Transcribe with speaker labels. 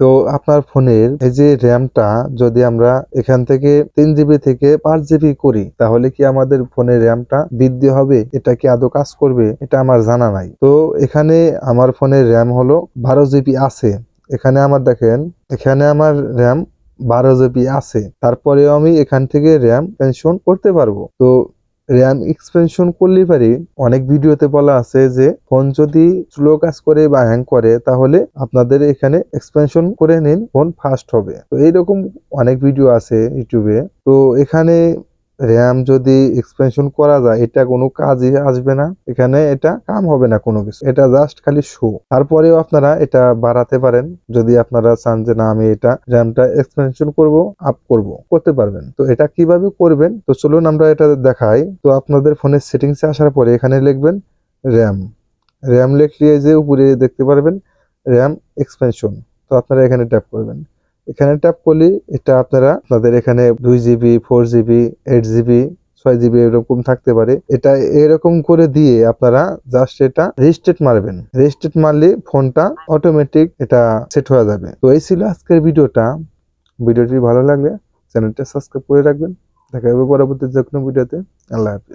Speaker 1: তো আপনার ফোনের এই যে র্যামটা যদি আমরা এখান থেকে তিন জিবি থেকে পাঁচ জিবি করি, তাহলে কি আমাদের ফোনের র্যামটা বৃদ্ধি হবে? এটা কি আদৌ কাজ করবে? এটা আমার জানা নাই। তো এখানে আমার ফোনের র্যাম হলো বারো জিবি আছে। এখানে আমার দেখেন, এখানে আমার র্যাম বারো জিবি আছে। তারপরেও আমি এখান থেকে র্যাম পেনশন করতে পারব। তো র্যাম এক্সপেনশন করলে পারি। অনেক ভিডিওতে বলা আছে যে, ফোন যদি স্লো কাজ করে বা হ্যাং করে, তাহলে আপনাদের এখানে এক্সপেনশন করে নিন ফোন ফাস্ট হবে। তো এইরকম অনেক ভিডিও আছে ইউটিউবে তো এখানে র্যাম যদি এক্সপেনশন করা যায়, এটা কোনো কাজই আসবে না। এখানে এটা কাম হবে না কোনো কিছু। এটা জাস্ট খালি শো তারপরেও আপনারা এটা বাড়াতে পারেন। যদি আপনারা চান যে না, আমি এটা র্যামটা এক্সপেনশন করব আপ করব, করতে পারবেন। তো এটা কীভাবে করবেন? তো চলুন আমরা এটা দেখাই। তো আপনাদের ফোনের সেটিংসে আসার পরে এখানে লিখবেন র্যাম র্যাম লিখলে যে উপরে দেখতে পারবেন র্যাম এক্সপেনশন তো আপনারা এখানে ট্যাপ করবেন। এখানে ট্যাপ করলে এটা আপনারা আপনাদের এখানে দুই GB four GB eight GB ছয় জিবি এরকম থাকতে পারে। এটা এরকম করে দিয়ে আপনারা জাস্ট এটা রেজিস্ট্রেট মারবেন। রেজিস্ট্রেট মারলে ফোনটা অটোমেটিক এটা সেট হয়ে যাবে। তো এই ছিল আজকের ভিডিওটা। ভিডিওটি ভালো লাগলে চ্যানেলটা সাবস্ক্রাইব করে রাখবেন। দেখা যাবে পরবর্তী যে কোনো ভিডিওতে। আল্লাহ হাফিজ।